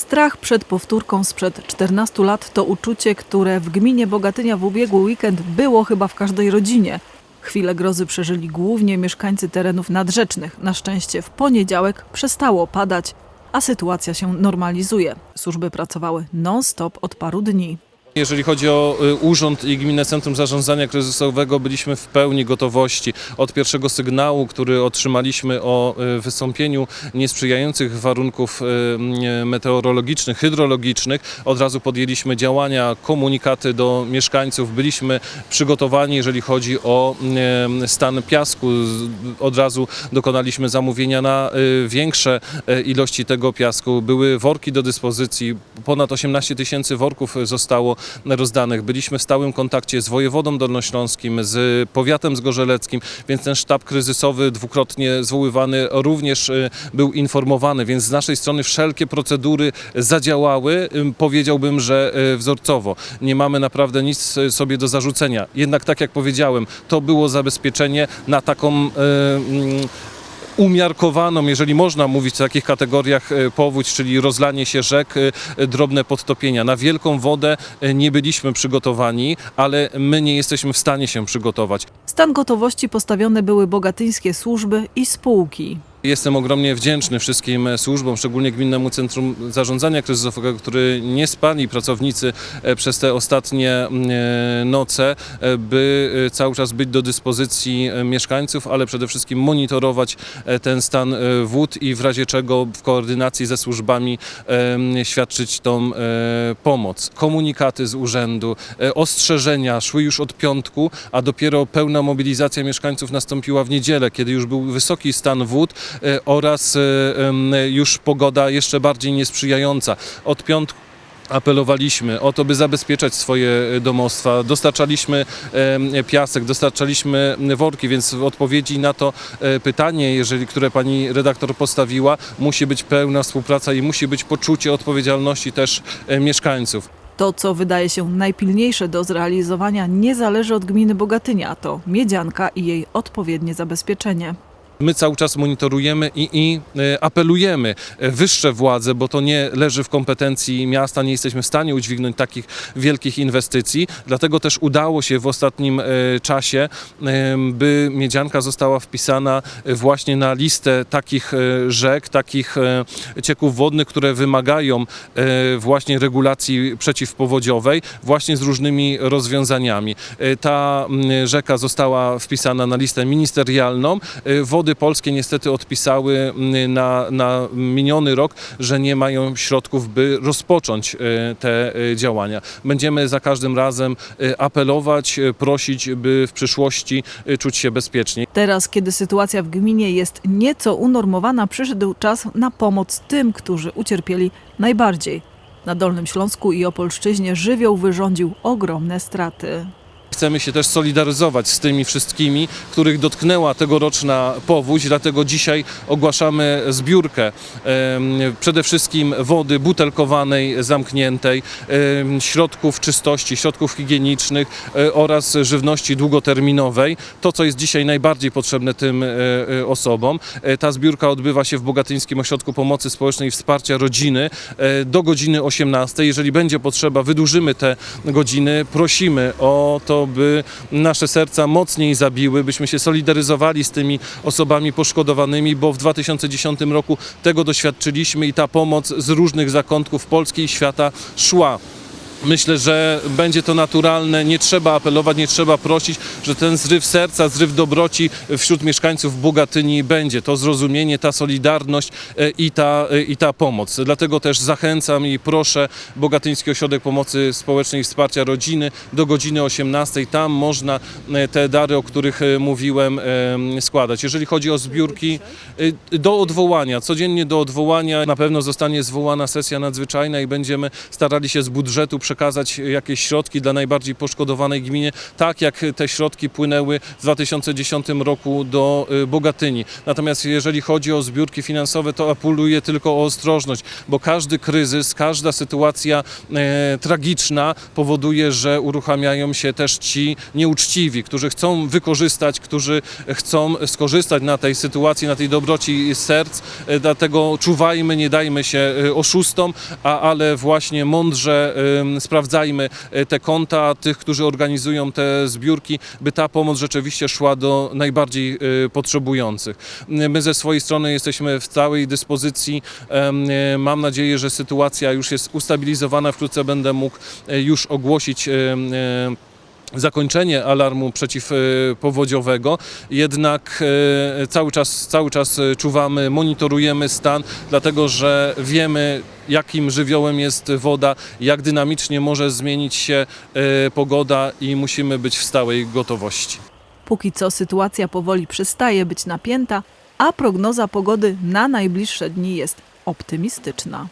Strach przed powtórką sprzed 14 lat to uczucie, które w gminie Bogatynia w ubiegły weekend było chyba w każdej rodzinie. Chwile grozy przeżyli głównie mieszkańcy terenów nadrzecznych. Na szczęście w poniedziałek przestało padać, a sytuacja się normalizuje. Służby pracowały non-stop od paru dni. Jeżeli chodzi o y, urząd i Gminne Centrum Zarządzania Kryzysowego, byliśmy w pełni gotowości. Od pierwszego sygnału, który otrzymaliśmy o y, wystąpieniu niesprzyjających warunków y, meteorologicznych, hydrologicznych, od razu podjęliśmy działania, komunikaty do mieszkańców. Byliśmy przygotowani, jeżeli chodzi o stan piasku. Od razu dokonaliśmy zamówienia na większe ilości tego piasku. Były worki do dyspozycji. Ponad 18 tysięcy worków zostało rozdanych. Byliśmy w stałym kontakcie z wojewodą dolnośląskim, z powiatem zgorzeleckim, więc ten sztab kryzysowy dwukrotnie zwoływany również y, był informowany, więc z naszej strony wszelkie procedury zadziałały. Ym, Powiedziałbym, że y, wzorcowo. Nie mamy naprawdę nic y, sobie do zarzucenia. Jednak tak jak powiedziałem, to było zabezpieczenie na taką mm, umiarkowaną, jeżeli można mówić w takich kategoriach e, powódź, czyli rozlanie się rzek, e, drobne podtopienia. Na wielką wodę e, nie byliśmy przygotowani, ale my nie jesteśmy w stanie się przygotować. Stan gotowości postawione były bogatyńskie służby i spółki. Jestem ogromnie wdzięczny wszystkim służbom, szczególnie Gminnemu Centrum Zarządzania Kryzysowego, który nie spali pracownicy e, przez te ostatnie e, noce, e, by cały czas być do dyspozycji mieszkańców, ale przede wszystkim monitorować ten stan wód i w razie czego w koordynacji ze służbami świadczyć tą pomoc. Komunikaty z urzędu, ostrzeżenia szły już od piątku, a dopiero pełna mobilizacja mieszkańców nastąpiła w niedzielę, kiedy już był wysoki stan wód e, oraz e, już pogoda jeszcze bardziej niesprzyjająca. Od piątku apelowaliśmy o to, by zabezpieczać swoje e, domostwa. Dostarczaliśmy piasek, dostarczaliśmy worki, więc w odpowiedzi na to pytanie, jeżeli, które pani redaktor postawiła, musi być pełna współpraca i musi być poczucie odpowiedzialności też mieszkańców. To, co wydaje się najpilniejsze do zrealizowania, nie zależy od gminy Bogatynia, to miedzianka i jej odpowiednie zabezpieczenie. My cały czas monitorujemy i, i e, apelujemy e, wyższe władze, bo to nie leży w kompetencji miasta, nie jesteśmy w stanie udźwignąć takich wielkich inwestycji. Dlatego też udało się w ostatnim e, czasie, by Miedzianka została wpisana właśnie na listę takich rzek, takich cieków wodnych, które wymagają właśnie regulacji przeciwpowodziowej, właśnie z różnymi rozwiązaniami. Ta rzeka została wpisana na listę ministerialną. E, Wody Polskie niestety odpisały mm, na, na miniony rok, że nie mają środków, by rozpocząć e, te e, działania. Będziemy za każdym razem e, apelować, prosić, by w przyszłości czuć się bezpieczniej. Teraz, kiedy sytuacja w gminie jest nieco unormowana, przyszedł czas na pomoc tym, którzy ucierpieli najbardziej. Na Dolnym Śląsku i Opolszczyźnie żywioł wyrządził ogromne straty. Chcemy się też solidaryzować z tymi wszystkimi, których dotknęła tegoroczna powódź, dlatego dzisiaj ogłaszamy zbiórkę przede wszystkim wody butelkowanej, zamkniętej, środków czystości, środków higienicznych e, oraz żywności długoterminowej. To, co jest dzisiaj najbardziej potrzebne tym e, e, osobom. Ta zbiórka odbywa się w Bogatyńskim Ośrodku Pomocy Społecznej i Wsparcia Rodziny do godziny 18. Jeżeli będzie potrzeba, wydłużymy te godziny. Prosimy o to, by nasze serca mocniej zabiły, byśmy się solidaryzowali z tymi osobami poszkodowanymi, bo w 2010 roku tego doświadczyliśmy i ta pomoc z różnych zakątków Polski i świata szła. Myślę, że będzie to naturalne, nie trzeba apelować, nie trzeba prosić, że ten zryw serca, zryw dobroci wśród mieszkańców Bogatyni będzie. To zrozumienie, ta solidarność e, i ta, e, i ta pomoc. Dlatego też zachęcam i proszę Bogatyński Ośrodek Pomocy Społecznej i Wsparcia Rodziny do godziny 18. Tam można e, te dary, o których mówiłem, składać. Jeżeli chodzi o zbiórki, do odwołania, codziennie do odwołania na pewno zostanie zwołana sesja nadzwyczajna i będziemy starali się z budżetu przekazać jakieś środki dla najbardziej poszkodowanej gminy, tak jak te środki płynęły w 2010 roku do y, Bogatyni. Natomiast jeżeli chodzi o zbiórki finansowe, to apeluję tylko o ostrożność, bo każdy kryzys, każda sytuacja e, tragiczna powoduje, że uruchamiają się też ci nieuczciwi, którzy chcą wykorzystać, którzy chcą skorzystać na tej sytuacji, na tej dobroci serc. E, Dlatego czuwajmy, nie dajmy się e, oszustom, a, ale właśnie mądrze sprawdzajmy e, te konta tych, którzy organizują te zbiórki, by ta pomoc rzeczywiście szła do najbardziej e, potrzebujących. My ze swojej strony jesteśmy w całej dyspozycji. E, Mam nadzieję, że sytuacja już jest ustabilizowana. Wkrótce będę mógł e, już ogłosić e, zakończenie alarmu przeciwpowodziowego, jednak e, cały czas, cały czas e, czuwamy, monitorujemy stan, dlatego że wiemy, jakim żywiołem jest woda, jak dynamicznie może zmienić się pogoda i musimy być w stałej gotowości. Póki co sytuacja powoli przestaje być napięta, a prognoza pogody na najbliższe dni jest optymistyczna.